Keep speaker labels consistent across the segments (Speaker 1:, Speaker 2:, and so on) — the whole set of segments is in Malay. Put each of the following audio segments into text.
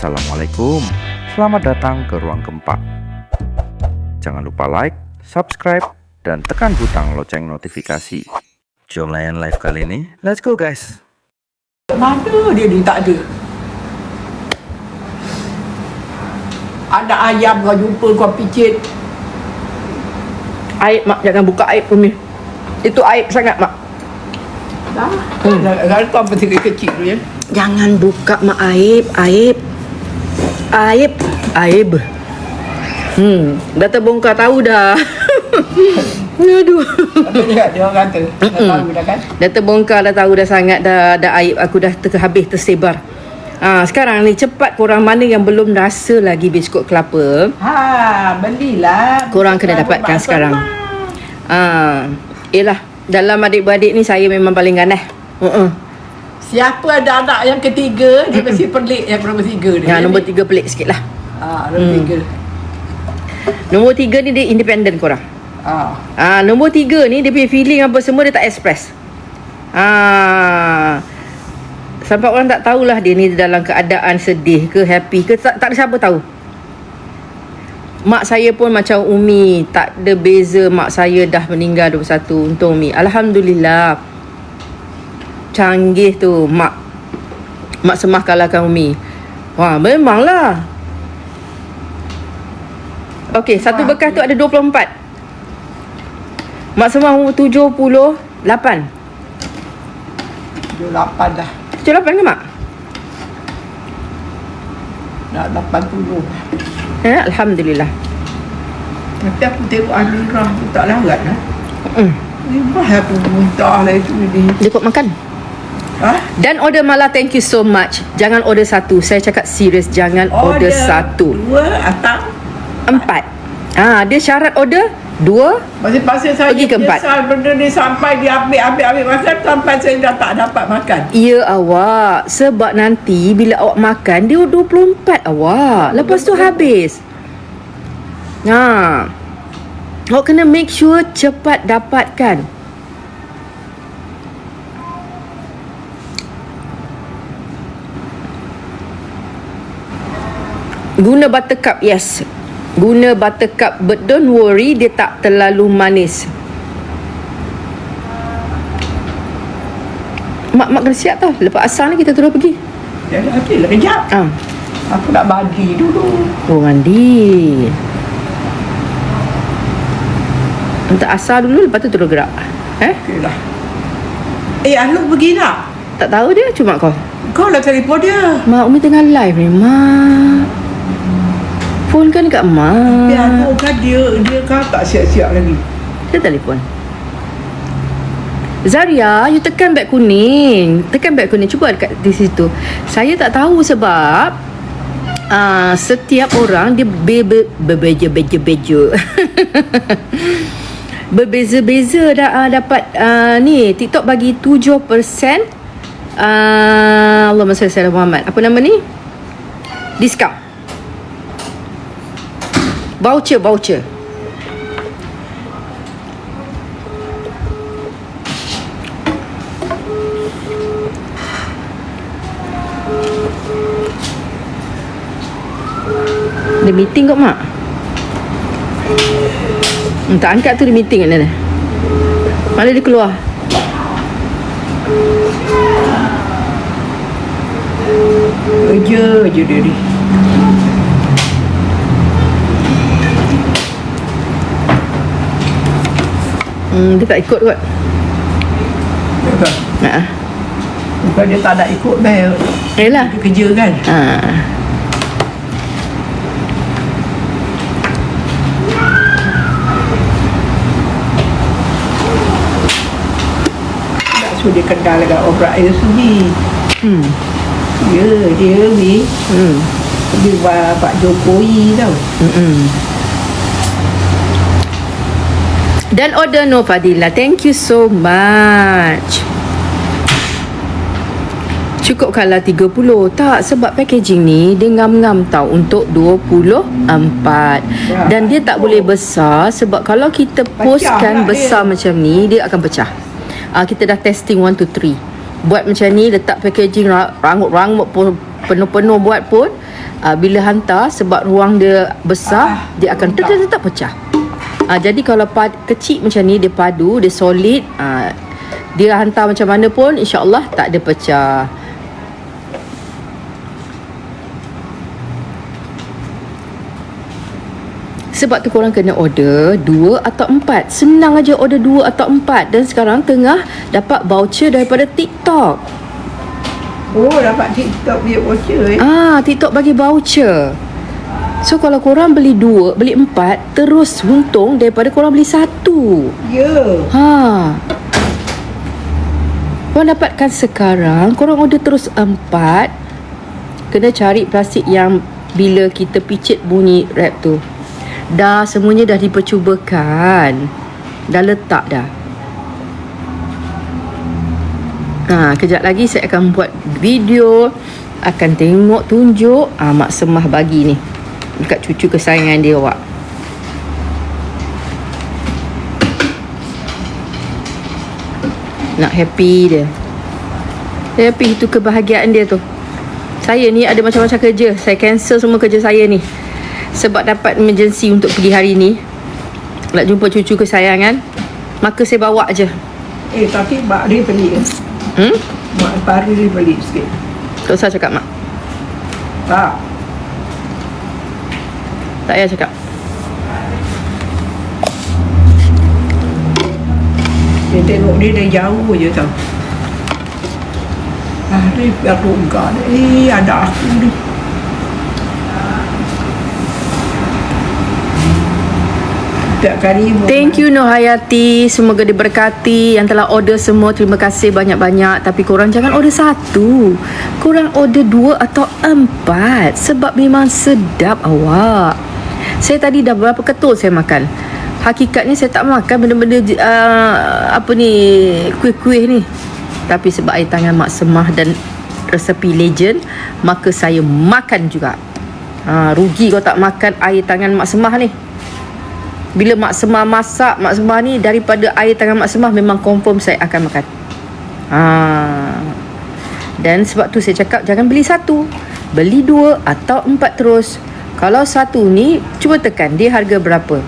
Speaker 1: Assalamualaikum. Selamat datang ke Ruang Gempa. Jangan lupa like, subscribe, dan tekan butang loceng notifikasi. Jom layan live kali ini. Let's go guys.
Speaker 2: Mana dia ni tak ada Ada ayam kau jumpa kau picit
Speaker 3: Aib mak jangan buka aib Umi. Itu aib sangat mak.
Speaker 2: Dah hmm. Kalau kau masih kecil tu ya
Speaker 3: Jangan buka mak aib, aib. Aib, aib. Hmm, dah terbongkar tahu dah. Aduh.
Speaker 2: Dia dia orang kata Dah tahu dah kan
Speaker 3: Dah terbongkar dah tahu dah sangat dah dah aib aku dah terhabis tersebar. Ah, sekarang ni cepat korang mana yang belum rasa lagi biskut kelapa,
Speaker 2: Ha belilah
Speaker 3: korang kena dapatkan
Speaker 2: mak
Speaker 3: sekarang. Ah, yelah dalam adik-beradik ni saya memang paling ganas. Uh-uh.
Speaker 2: Siapa ada anak yang ketiga Dia mesti pelik yang nombor tiga dia
Speaker 3: Ya, nombor tiga pelik sikit lah.
Speaker 2: Ha nombor tiga
Speaker 3: Nombor tiga ni dia independent korang.
Speaker 2: Ha
Speaker 3: Ah, nombor tiga ni dia punya feeling apa semua dia tak express. Ah. Sampai orang tak tahulah dia ni dalam keadaan sedih ke happy ke tak, tak ada siapa tahu. Mak saya pun macam Umi Tak ada beza Mak saya dah meninggal 21 Untuk Umi Alhamdulillah Canggih tu Mak Mak semah kalahkan Umi Wah memanglah Okey, satu bekas tu ada 24. Mak semua umur 78.
Speaker 2: Dia lapan dah
Speaker 3: 78 ke mak?
Speaker 2: Nak lapan puluh
Speaker 3: Eh, Alhamdulillah.
Speaker 2: Tapi aku tengok Amirah tu tak larat lah
Speaker 3: Hmm.
Speaker 2: Memang aku muntah lah itu ni
Speaker 3: Dia kot makan.
Speaker 2: Ha?
Speaker 3: Dan order malah thank you so much. Jangan order satu. Saya cakap serius jangan order, order satu.
Speaker 2: Dua atau
Speaker 3: Empat. Ah, dia syarat order dua.
Speaker 2: Masing-masing saya
Speaker 3: Pergi ke empat.
Speaker 2: benda ni sampai dia ambil-ambil-ambil makan sampai saya dah tak dapat makan.
Speaker 3: Ya awak. Sebab nanti bila awak makan dia 24 awak. Lepas tu habis. Ha. Awak kena make sure cepat dapatkan. Guna buttercup, yes. Guna buttercup, but don't worry, dia tak terlalu manis. Mak, mak kena siap tau. Lepas asal ni kita terus pergi.
Speaker 2: Ya, okey lah kejap.
Speaker 3: Ah.
Speaker 2: Aku nak mandi dulu.
Speaker 3: Oh, mandi. Untuk asal dulu, lepas tu terus gerak. Eh?
Speaker 2: Okey lah. Eh, Aluk pergi nak?
Speaker 3: Tak tahu dia, cuma kau.
Speaker 2: Kau lah telefon dia.
Speaker 3: Mak, Umi tengah live ni, Mak. Phone kan dekat Mak.
Speaker 2: Tapi Aluk kan dia, dia kan tak siap-siap lagi.
Speaker 3: Dia telefon. Zaria, you tekan beg kuning. Tekan beg kuning. Cuba dekat di situ. Saya tak tahu sebab uh, setiap orang dia be, be, bebeja beja beja. Berbeza-beza dah uh, dapat uh, ni TikTok bagi 7% uh, Allahumma salli ala Muhammad. Apa nama ni? Diskaun. Voucher, voucher. Dia meeting kot mak hmm, Tak angkat tu dia meeting kat mana Mana dia keluar
Speaker 2: Kerja je dia ni.
Speaker 3: Hmm, Dia tak ikut kot
Speaker 2: Ya kan?
Speaker 3: ha.
Speaker 2: Bukan dia tak nak ikut Mel.
Speaker 3: Yelah
Speaker 2: Dia kerja kan?
Speaker 3: ha.
Speaker 2: Tak suruh dia kenal dengan orang air sunyi.
Speaker 3: hmm.
Speaker 2: Ya, dia ni.
Speaker 3: Hmm.
Speaker 2: Dia buat Pak Jokowi tau.
Speaker 3: Mm-mm. Dan order no Fadila. Thank you so much. Cukup kalau 30 Tak sebab packaging ni Dia ngam-ngam tau Untuk 24 Dan dia tak boleh besar Sebab kalau kita postkan besar macam ni Dia akan pecah. Uh, Kita dah testing 1, 2, 3 Buat macam ni Letak packaging ra- rangut-rangut po- penuh-penuh buat pun uh, bila hantar sebab ruang dia besar dia akan tetap tetap pecah. Uh, jadi kalau pad, kecil macam ni dia padu, dia solid, uh, dia hantar macam mana pun insya-Allah tak ada pecah. Sebab tu korang kena order dua atau empat. Senang aja order dua atau empat. Dan sekarang tengah dapat voucher daripada TikTok.
Speaker 2: Oh, dapat TikTok dia voucher eh.
Speaker 3: Ah, TikTok bagi voucher. So kalau korang beli dua, beli empat, terus untung daripada korang beli satu.
Speaker 2: Ya.
Speaker 3: Ha. Korang dapatkan sekarang, korang order terus empat. Kena cari plastik yang bila kita picit bunyi wrap tu. Dah semuanya dah dipercubakan. Dah letak dah. Ha, kejap lagi saya akan buat video akan tengok tunjuk ah, Mak Semah bagi ni dekat cucu kesayangan dia awak. Nak happy dia. Happy itu kebahagiaan dia tu. Saya ni ada macam-macam kerja. Saya cancel semua kerja saya ni. Sebab dapat emergency untuk pergi hari ni. Nak jumpa cucu kesayangan. Maka saya bawa je.
Speaker 2: Eh, tapi mak dia pelik eh.
Speaker 3: Hmm?
Speaker 2: Mak pari dia pelik sikit.
Speaker 3: Tak usah cakap mak.
Speaker 2: Tak.
Speaker 3: Tak payah cakap.
Speaker 2: Dia tengok dia dari jauh je tau. Ah, dia biar dia. Eh, ada aku ni.
Speaker 3: Thank you Nur Hayati Semoga diberkati Yang telah order semua Terima kasih banyak-banyak Tapi korang jangan order satu Korang order dua atau empat Sebab memang sedap awak Saya tadi dah berapa ketul saya makan. Hakikatnya saya tak makan benda-benda uh, Apa ni Kuih-kuih ni. Tapi sebab air tangan Mak Semah Dan resepi legend Maka saya makan juga. Ha, Rugi kalau tak makan air tangan Mak Semah ni. Bila Mak Semah masak Mak Semah ni Daripada air tangan Mak Semah Memang confirm saya akan makan. Ha. Dan sebab tu saya cakap Jangan beli satu Beli dua Atau empat terus Kalau satu ni Cuba tekan Dia harga berapa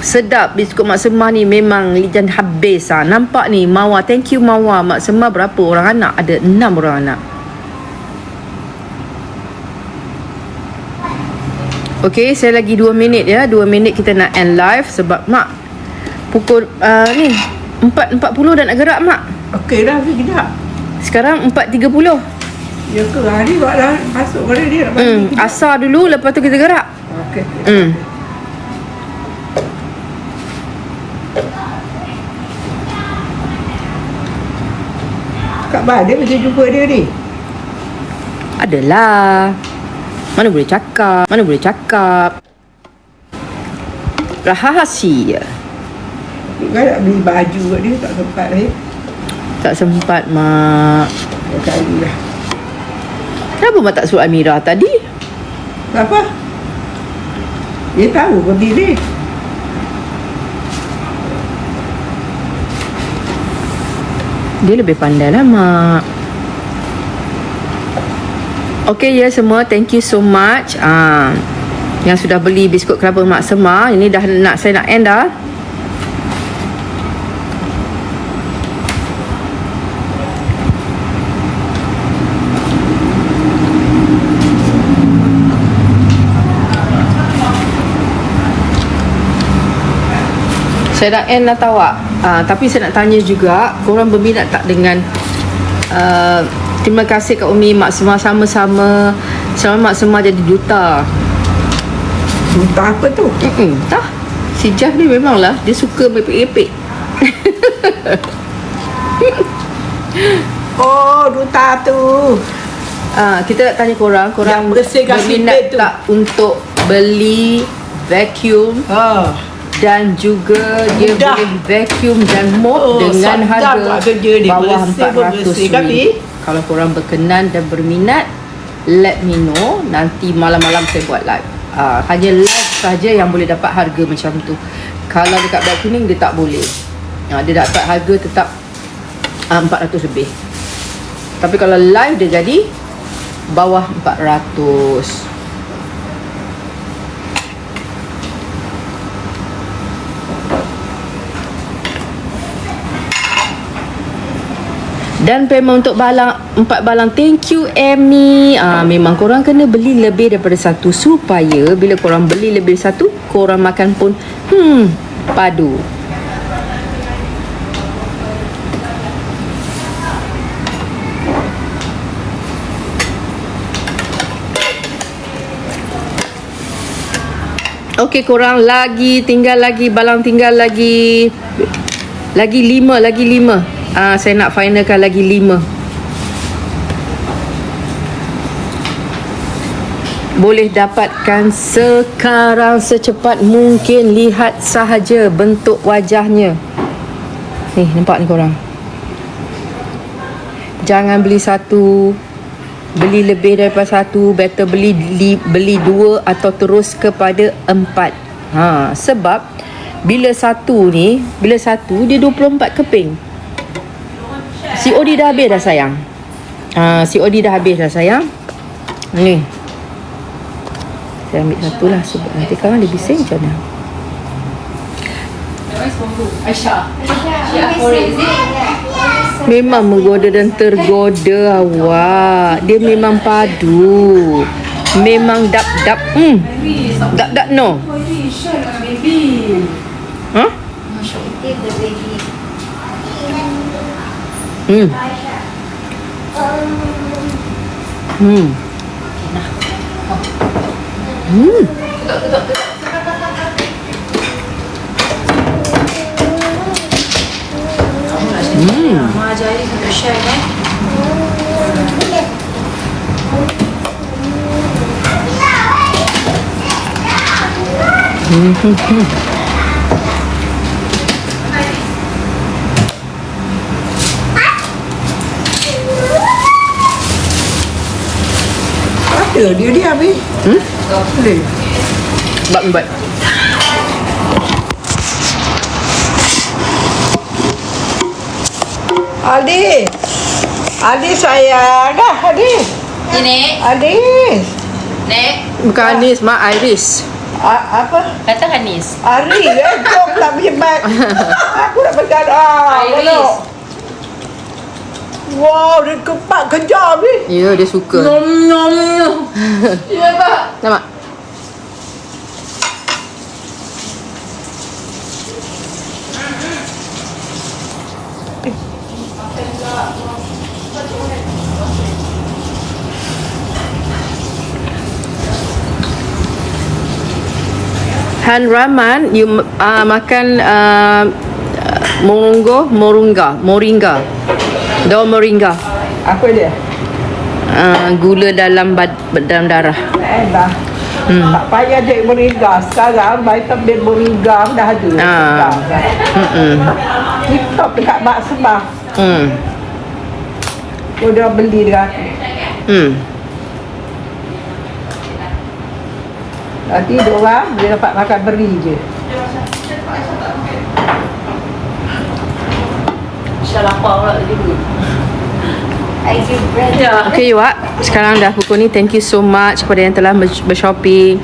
Speaker 3: Sedap biskut Mak Semah ni Memang lijan habis ha. Nampak ni Mawar Thank you Mawar Mak Semah berapa orang anak Ada enam orang anak Okey, saya lagi 2 minit ya. 2 minit kita nak end live sebab mak pukul uh, ni 4.40 dah nak gerak mak.
Speaker 2: Okey dah, sekejap.
Speaker 3: Sekarang 4.30.
Speaker 2: Ya ke? Hari buat dah masuk pada dia
Speaker 3: Hmm, asar dulu lepas tu kita gerak.
Speaker 2: Okey.
Speaker 3: Hmm.
Speaker 2: Kak Bah, dia macam jumpa dia ni.
Speaker 3: Adalah. Mana boleh cakap? Mana boleh cakap? Rahasia.
Speaker 2: Kak nak beli baju kat dia, tak sempat eh.
Speaker 3: Tak sempat mak.
Speaker 2: Cari lah.
Speaker 3: Kenapa mak tak suruh Amira tadi?
Speaker 2: Kenapa? Dia tahu pergi dia.
Speaker 3: Dia lebih pandai lah mak Okay ya semua Thank you so much uh, Yang sudah beli biskut kelapa mak semar Ini dah nak saya nak end dah Saya nak end dah tak? Uh, tapi saya nak tanya juga Korang berminat tak dengan uh, Terima kasih Kak Umi Mak Semar sama-sama Selama Mak Semar jadi duta
Speaker 2: Entah apa tu.
Speaker 3: Mm-mm, Tak Si Jaf ni memanglah Dia suka mepek-mepek
Speaker 2: Oh, duta tu.
Speaker 3: uh, Kita nak tanya korang Korang
Speaker 2: bersihkan
Speaker 3: berminat
Speaker 2: seatbelt tu.
Speaker 3: tak Untuk beli Vacuum
Speaker 2: Ha.
Speaker 3: Dan juga dia
Speaker 2: Mudah.
Speaker 3: boleh vacuum dan mop
Speaker 2: Oh,
Speaker 3: dengan harga
Speaker 2: kerja dia.
Speaker 3: bawah
Speaker 2: Bersih pun
Speaker 3: 400
Speaker 2: bersih. Tapi-
Speaker 3: ringgit. Kalau korang berkenan dan berminat, let me know. Nanti malam-malam saya buat live. Uh, hanya live saja yang boleh dapat harga macam tu. Kalau dekat Black Kuning dia tak boleh. Uh, dia dapat harga tetap uh, 400 lebih. Tapi kalau live dia jadi bawah 400. Dan payment untuk balang empat balang thank you Amy. Ah memang korang kena beli lebih daripada satu supaya bila korang beli lebih satu korang makan pun hmm padu. Okey korang lagi tinggal lagi balang tinggal lagi lagi lima lagi lima. Ah saya nak finalkan lagi lima. Boleh dapatkan sekarang secepat mungkin lihat sahaja bentuk wajahnya. Ni nampak ni korang. Jangan beli satu Beli lebih daripada satu Better beli li, beli dua Atau terus kepada empat ha, Sebab Bila satu ni Bila satu Dia 24 keping COD dah habis dah sayang? Ha, COD dah habis dah sayang? Ni. Saya ambil satu lah Sebab nanti kalau dia bising macam mana? Memang menggoda dan tergoda awak. Dia memang padu. Memang dap-dap Hmm. Dap-dap no. Huh? Hmm Hmm Hmm
Speaker 2: Ada dia dia habis.
Speaker 3: Hmm?
Speaker 2: Boleh.
Speaker 3: Buat buat
Speaker 2: Adi. Adi saya dah Adi.
Speaker 4: Ini,
Speaker 2: Adi.
Speaker 4: Nek,
Speaker 3: Bukan Anis Mak Iris
Speaker 2: A- apa?
Speaker 4: kata Hanis.
Speaker 2: Ari eh jom tak berhebat. Aku nak pegang ah.
Speaker 4: Iris.
Speaker 2: Wow, dia kepak kejam ni.
Speaker 3: Ya dia suka
Speaker 2: Nom nom Ya?
Speaker 3: Nampak Han Rahman, you uh, makan uh, moringa, moringa, moringa. Daun moringa.
Speaker 2: Apa dia?
Speaker 3: Uh, gula dalam bad, dalam darah.
Speaker 2: Eh. Hmm. Tak payah dek beriga. Sekarang vitamin beriga dah ada.
Speaker 3: Ah.
Speaker 2: Dah.
Speaker 3: Hmm.
Speaker 2: TikTok dekat Mak Sebah.
Speaker 3: Hmm.
Speaker 2: Oh, dia beli dia.
Speaker 3: Hmm.
Speaker 2: Nanti dia orang dia dapat makan beri je.
Speaker 4: Insya-Allah apa pula tadi tu. Ya.
Speaker 3: Okay Wak, sekarang dah pukul ni Thank you so much kepada yang telah ber- bershopping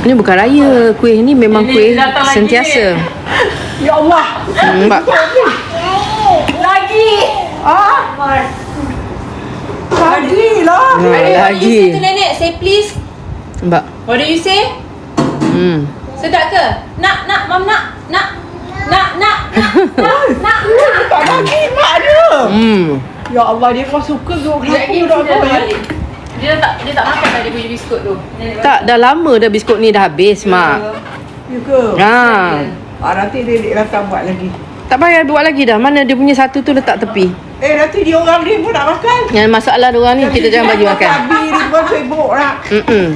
Speaker 3: Ini bukan raya Kuih ni memang
Speaker 4: Ini
Speaker 3: kuih
Speaker 4: datang lagi
Speaker 3: sentiasa
Speaker 2: Ya Allah.
Speaker 3: hmm, Mbak
Speaker 4: Lagi.
Speaker 2: Ah, lagi lah.
Speaker 3: Hmm,
Speaker 4: What do you
Speaker 3: Lagi
Speaker 4: say to nenek? Say please.
Speaker 3: Mbak
Speaker 4: What do you say?
Speaker 3: hmm.
Speaker 4: Sedap ke? Nak, nak, mam nak. Nak. Nak, nak, nak, nak, nak, nak.
Speaker 2: Tak lagi mak dia.
Speaker 3: Hmm.
Speaker 2: Ya Allah, dia kau suka tu.
Speaker 4: Dia lagi
Speaker 2: Aku dah
Speaker 4: dia
Speaker 2: ya.
Speaker 4: Dia tak dia tak makan dah dia punya biskut tu.
Speaker 3: Tak, dah lama dah biskut ni dah habis Mak
Speaker 2: Ya ke?
Speaker 3: ha.
Speaker 2: Ah, nanti dia dia datang buat lagi.
Speaker 3: Tak payah buat lagi dah Mana dia punya satu tu letak tepi
Speaker 2: Eh, nanti dia orang ni pun nak makan.
Speaker 3: Yang masalah dia orang ni Kita jangan bagi makan
Speaker 2: Babi ni pun sibuk nak.
Speaker 3: Mm-mm.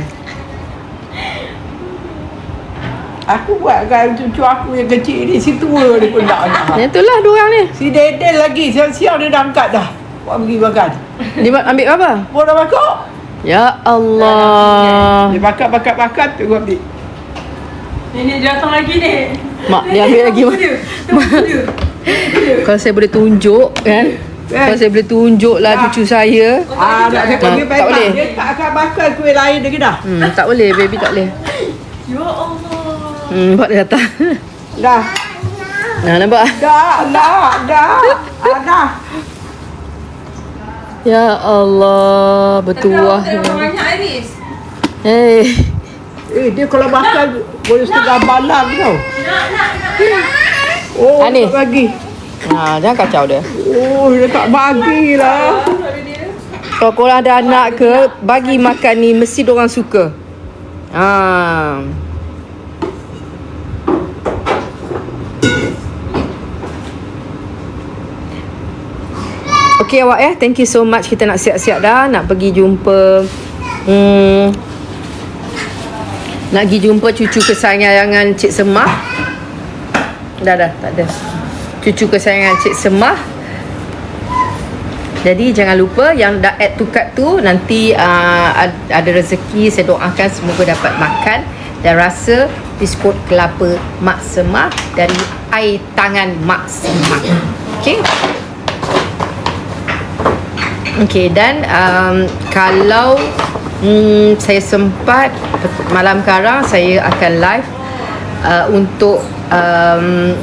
Speaker 2: Aku buat kan cucu aku yang kecil ni, si tua ni pun tak nak.
Speaker 3: Yang itulah dua orang ni
Speaker 2: Si Deden lagi, siang-siang dia dah angkat dah. Buat pergi makan.
Speaker 3: Dia ambil apa?
Speaker 2: Pun dah makan.
Speaker 3: Ya Allah
Speaker 2: Dia makan-makan-makan tu gua ambil.
Speaker 4: Nenek dia datang lagi ni.
Speaker 3: Mak dia ambil lagi mak.
Speaker 4: Dia. Dia.
Speaker 3: Kalau saya boleh tunjuk kan
Speaker 2: Eh.
Speaker 3: Kalau saya boleh tunjuk lah cucu saya.
Speaker 2: Ah, nak saya panggil
Speaker 3: Tak
Speaker 2: baik
Speaker 3: boleh.
Speaker 2: Dia tak akan makan kuih lain lagi dah.
Speaker 3: Hmm, tak boleh, baby tak boleh. Hmm, nampak dia datang.
Speaker 2: Dah.
Speaker 3: Nah, nampak?
Speaker 2: Dah, dah, dah. Ah, dah.
Speaker 3: Ya Allah, bertuah.
Speaker 4: Terlalu banyak Iris.
Speaker 3: Hey.
Speaker 2: Eh, dia kalau makan boleh setengah malam tau.
Speaker 4: Nak, nak, nak.
Speaker 2: Oh,
Speaker 3: Anis.
Speaker 2: tak bagi.
Speaker 3: Ha, jangan kacau dia.
Speaker 2: Oh, dia tak bagi lah.
Speaker 3: Kalau korang ada anak ke, bagi makan ni mesti orang suka. Ha. Okay awak ya, thank you so much. Kita nak siap-siap dah, nak pergi jumpa hmm, nak pergi jumpa cucu kesayangan Cik Semah. Dah dah, tak ada. Cucu kesayangan Cik Semah. Jadi jangan lupa yang dah add to cart tu nanti uh, ad- ada rezeki saya doakan semoga dapat makan dan rasa biskut kelapa Mak Semah dari air tangan Mak Semah. Okey. Okey dan um, kalau um, saya sempat malam sekarang saya akan live uh, untuk um,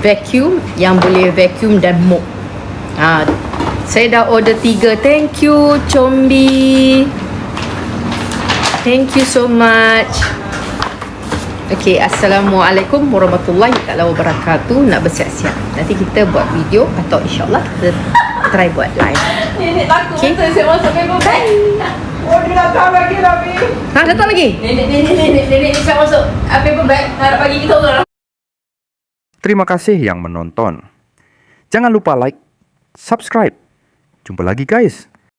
Speaker 3: vacuum yang boleh vacuum dan mop. Ha, saya dah order tiga. Thank you Combi. Thank you so much. Okay, Assalamualaikum warahmatullahi wabarakatuh. Nak bersiap-siap. Nanti kita buat video atau insyaAllah kita try buat live.
Speaker 4: Nenek takut
Speaker 3: Okay.
Speaker 4: okay. saya masuk paper bag.
Speaker 2: Oh, dia datang lagi lah, Mi.
Speaker 3: Ha, datang lagi?
Speaker 4: Nenek, nenek, nenek, nenek ni saya masuk uh, paper bag. Nak bagi kita orang.
Speaker 1: Terima kasih yang menonton. Jangan lupa like, subscribe. Jumpa lagi guys.